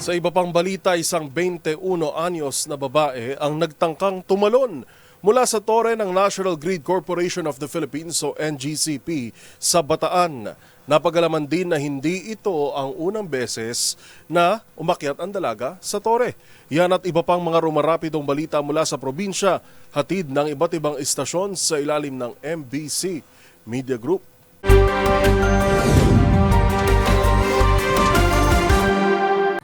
Sa iba pang balita, isang 21 anyos na babae ang nagtangkang tumalon mula sa tore ng National Grid Corporation of the Philippines o NGCP sa Bataan. Napagalaman din na hindi ito ang unang beses na umakyat ang dalaga sa tore. Yan at iba pang mga rumarapidong balita mula sa probinsya, hatid ng iba't ibang istasyon sa ilalim ng MBC Media Group.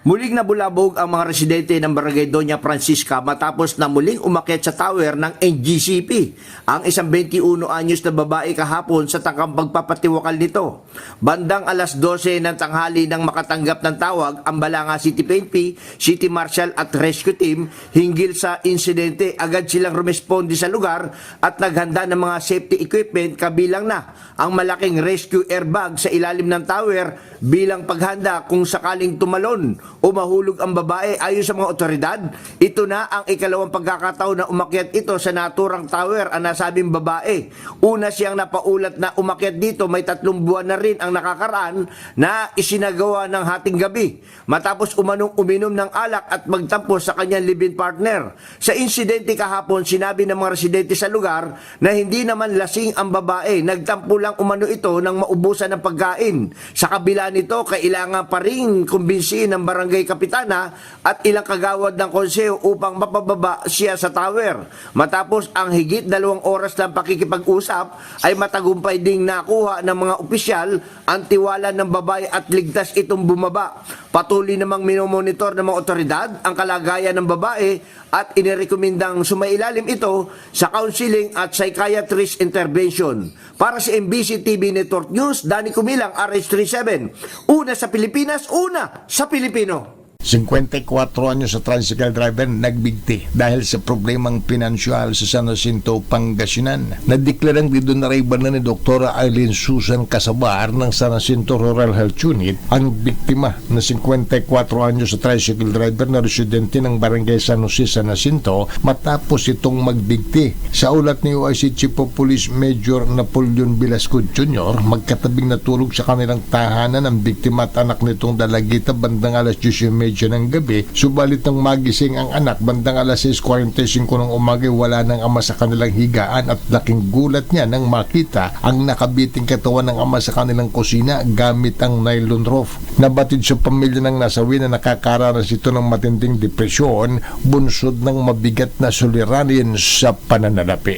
Muling nabulabog ang mga residente ng Barangay Doña Francisca matapos na muling umakyat sa tower ng NGCP ang isang 21 anyos na babae kahapon sa tangkang pagpapatiwakal nito. Bandang alas 12 ng tanghali nang makatanggap ng tawag ang Balanga City PNP, City Marshal at Rescue Team hinggil sa insidente. Agad silang rumesponde sa lugar at naghanda ng mga safety equipment kabilang na ang malaking rescue airbag sa ilalim ng tower bilang paghanda kung sakaling tumalon o mahulog ang babae ayon sa mga otoridad. Ito na ang ikalawang pagkakataon na umakyat ito sa naturang tower ang nasabing babae. Una siyang napaulat na umakyat dito may tatlong buwan na rin ang nakakaraan na isinagawa ng hating gabi matapos umanong uminom ng alak at magtampo sa kanyang live-in partner. Sa insidente kahapon, sinabi ng mga residente sa lugar na hindi naman lasing ang babae. Nagtampo lang umano ito nang maubusan ng pagkain. Sa kabila nito, kailangan pa rin kumbinsihin ng barangay kapitana at ilang kagawad ng konseho upang mapababa siya sa tower. Matapos ang higit dalawang oras ng pakikipag-usap, ay matagumpay ding nakuha ng mga opisyal ang tiwala ng babae at ligtas itong bumaba. Patuloy namang minomonitor ng mga otoridad ang kalagayan ng babae at inirekomendang sumailalim ito sa counseling at psychiatrist intervention. Para sa MBC TV Network News, Danny Kumilang, RH37. Una sa Pilipinas, una sa Pilipino. 54 anyos sa tricycle driver nagbigti dahil sa problemang pinansyal sa San Jacinto, Pangasinan. Nadeklarang dito na rin na ni Dr. Eileen Susan Casabar ng San Jacinto Rural Health Unit ang biktima na 54 anyos sa tricycle driver na residente ng Barangay San Jose, San Jacinto matapos itong magbigti. Sa ulat ni OIC Chief of Police Major Napoleon Velasco Jr., magkatabing natulog sa kanilang tahanan ang biktima at anak nitong dalagita bandang alas 10 medyo ng gabi, subalit nang magising ang anak bandang alas 6.45 ng umaga wala nang ama sa kanilang higaan at laking gulat niya nang makita ang nakabiting katawan ng ama sa kanilang kusina gamit ang nylon roof. Nabatid sa pamilya ng nasawi na nakakaranas ito ng matinding depresyon, bunsod ng mabigat na suliranin sa pananalapi.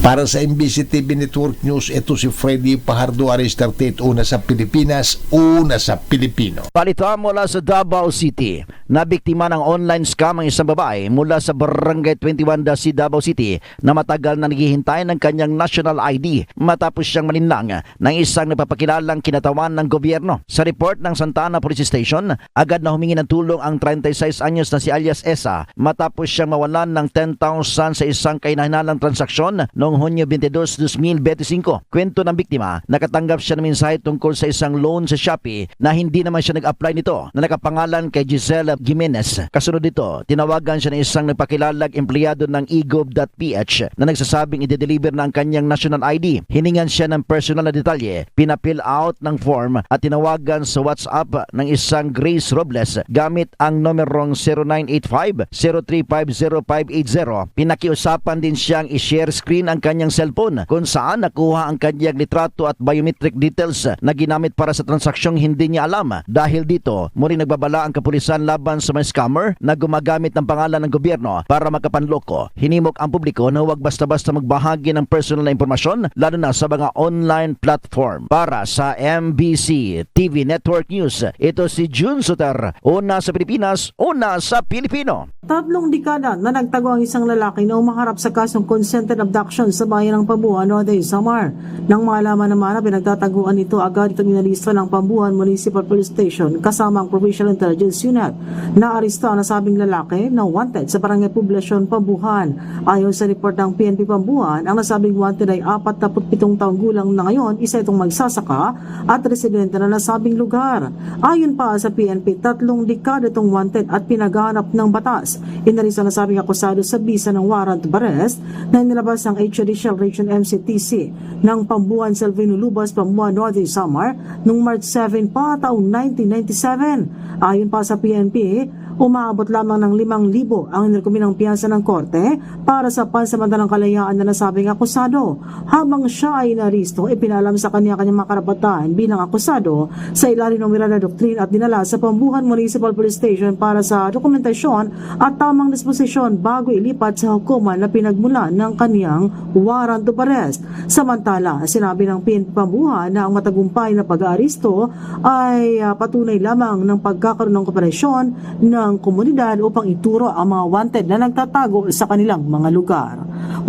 Para sa MBC TV Network News, ito si Freddy Pahardo Aristartet, una sa Pilipinas, una sa Pilipino. Balita mula sa Davao City. Nabiktima ng online scam ang isang babae mula sa Barangay 21 si Davao City na matagal na naghihintay ng kanyang national ID matapos siyang malinlang ng isang napapakilalang kinatawan ng gobyerno. Sa report ng Santana Police Station, agad na humingi ng tulong ang 36 anyos na si alias Esa matapos siyang mawalan ng 10,000 sa isang kainahinalang transaksyon noong Hunyo 22, 2025. Kwento ng biktima, nakatanggap siya ng mensahe tungkol sa isang loan sa Shopee na hindi naman siya nag-apply nito na nakapangalan kay Giselle Jimenez. Kasunod dito, tinawagan siya ng isang nagpakilalag empleyado ng egov.ph na nagsasabing i-deliver na ang kanyang national ID. Hiningan siya ng personal na detalye, pinapill out ng form at tinawagan sa WhatsApp ng isang Grace Robles gamit ang numerong 0985-0350580. Pinakiusapan din siyang i-share screen ang kanyang cellphone kung saan nakuha ang kanyang litrato at biometric details na ginamit para sa transaksyong hindi niya alam. Dahil dito, muli nagbabala ang kapulisan laban sa mga scammer na gumagamit ng pangalan ng gobyerno para makapanloko. Hinimok ang publiko na huwag basta-basta magbahagi ng personal na impormasyon lalo na sa mga online platform. Para sa MBC TV Network News, ito si June Suter, una sa Pilipinas, una sa Pilipino. Tatlong dekada na nagtago ang isang lalaki na umaharap sa kasong consented abduction sa bayan ng Pambuhan, Norte Samar. Nang malaman naman na pinagtataguan nito, agad itong inalista ng Pambuhan Municipal Police Station kasama ang Provincial Intelligence Unit. Naarista ang nasabing lalaki na wanted sa Barangay Poblasyon, Pambuhan. Ayon sa report ng PNP Pambuhan, ang nasabing wanted ay 47 taong gulang na ngayon, isa itong magsasaka at residente na nasabing lugar. Ayon pa sa PNP, tatlong dekada itong wanted at pinaghanap ng batas. Inalis ang nasabing akusado sa bisa ng warrant of arrest na inilabas ng Judicial Region MCTC ng Pambuan Salvino Lubas, Pambuan Norte Samar noong March 7 pa taong 1997. Ayon pa sa PNP, umaabot lamang ng 5,000 ang nirekominang piyansa ng korte para sa pansamantalang kalayaan na nasabing akusado. Habang siya ay naristo, ipinalam sa kanya kanyang mga karapatan bilang akusado sa ilalim ng Miranda Doctrine at dinala sa Pambuhan Municipal Police Station para sa dokumentasyon at tamang disposisyon bago ilipat sa hukuman na pinagmulan ng kanyang warrant of arrest. Samantala, sinabi ng PNP Pambuhan na ang matagumpay na pag-aaristo ay ah, patunay lamang ng pagkakaroon ng kooperasyon ng komunidad upang ituro ang mga wanted na nagtatago sa kanilang mga lugar.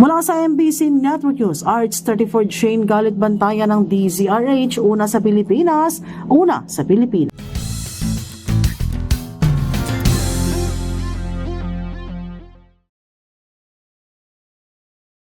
Mula sa MBC Network News, RH34 Shane Galit Bantayan ng DZRH, una sa Pilipinas, una sa Pilipinas.